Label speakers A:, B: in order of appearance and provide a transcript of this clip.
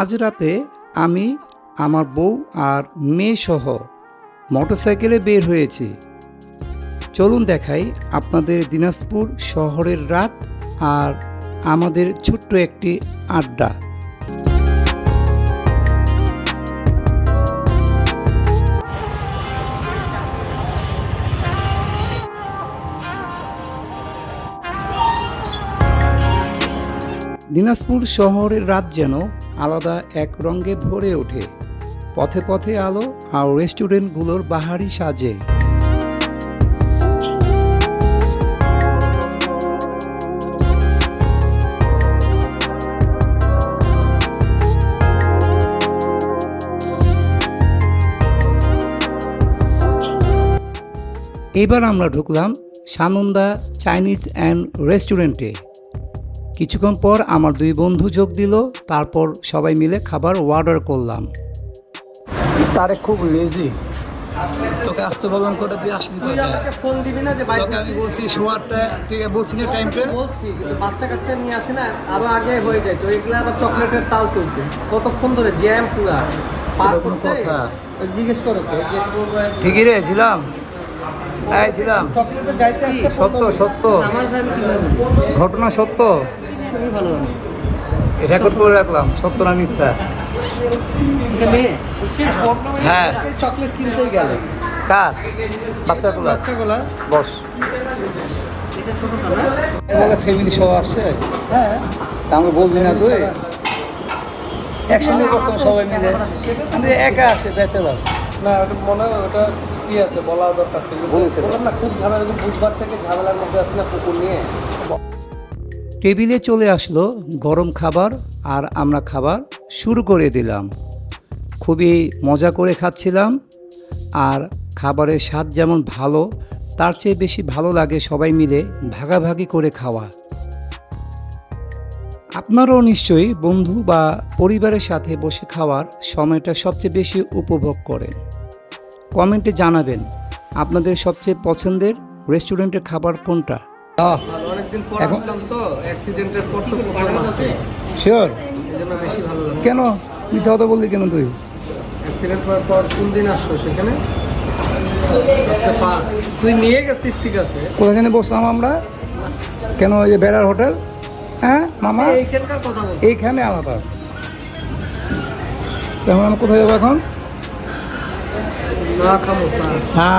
A: আজ রাতে আমি, আমার বউ আর মেয়ে সহ মোটরসাইকেলে বের হয়েছি। চলুন দেখাই আপনাদের দিনাজপুর শহরের রাত আর আমাদের ছোট্ট একটি আড্ডা। দিনাজপুর শহরের রাত যেন আলাদা এক রঙে ভরে ওঠে। পথে পথে আলো আর রেস্টুরেন্টগুলোর বাহারি সাজে। এবার আমরা ঢুকলাম সানন্দা চাইনিজ অ্যান্ড রেস্টুরেন্টে। কিছুক্ষণ পর আমার দুই বন্ধু যোগ দিল তারপর সবাই মিলে খাবার অর্ডার করলাম। তারে খুব লেজি তোকে আসতে বললাম করে দিয়ে আসলি
B: তুই আমাকে ফোন দিবি না যে
A: তোকে আমি বলছি না টাইমটা
B: বলছি কিন্তু বাচ্চা কাচ্চা নিয়ে আসি না আরও আগে হয়ে যায়। তো এগুলো আবার চকলেটের তাল চলছে কতক্ষণ ধরে জ্যাম পুরা? পার করতে
A: কথা?
B: জিজ্ঞেস করো তো
A: ঠিকই রে ছিলাম। ছিলাম। সত্য সত্য।
B: আমার ভাই কীভাবে
A: ঘটনা সত্য।
B: খুবই ভালো
A: রেকর্ড করে রাখলাম সত্য না মিথ্যা? হ্যাঁ।
B: চকলেট কিনতেই গেলে।
A: কার? বাচ্চাগুলো?
B: বাচ্চাগুলা।
A: বস। বলে ফ্যামিলি সব আসছে
B: হ্যাঁ।
A: তা আমাকে বলবি না তুই? একসঙ্গে বসতাম সবাই মিলে। কিন্তু একা আসে ব্যাচেলার
B: না ওটা মনে হয় ওটা কি আছে? বলা দরকার ছিল।
A: বলেছে।
B: বললাম না খুব ঝামেলা বুধবার থেকে ঝামেলার মধ্যে আছি না কুকুর নিয়ে।
A: টেবিলে চলে আসলো গরম খাবার আর আমরা খাবার শুরু করে দিলাম। খুবই মজা করে খাচ্ছিলাম আর খাবারের স্বাদ যেমন ভালো, তার চেয়ে বেশি ভালো লাগে সবাই মিলে ভাগাভাগি করে খাওয়া। আপনারাও নিশ্চয়ই বন্ধু বা পরিবারের সাথে বসে খাওয়ার সময়টা সবচেয়ে বেশি উপভোগ করেন। কমেন্টে জানাবেন, আপনাদের সবচেয়ে পছন্দের রেস্টুরেন্টের খাবার কোনটা?
B: অনেকদিন পর আসলাম তো অ্যাক্সিডেন্টের পর তো প্রথম আসছে।
A: শিওর
B: এই বেশি ভালো লাগে
A: কেন? মিথ্যা কথা বললি কেন তুই?
B: অ্যাক্সিডেন্ট হওয়ার পর কোন দিন আসছো সেখানে? আজকে ফার্স্ট তুই নিয়ে গেছিস ঠিক আছে।
A: কোথাখানে বসলাম আমরা? কেন ওই যে বেড়ার হোটেল? হ্যাঁ মামা?
B: এইখানকার কথা বল।
A: এইখানে আলাদা। তেমন আমরা কোথায় যাব এখন?
B: চা খামো চা।
A: সা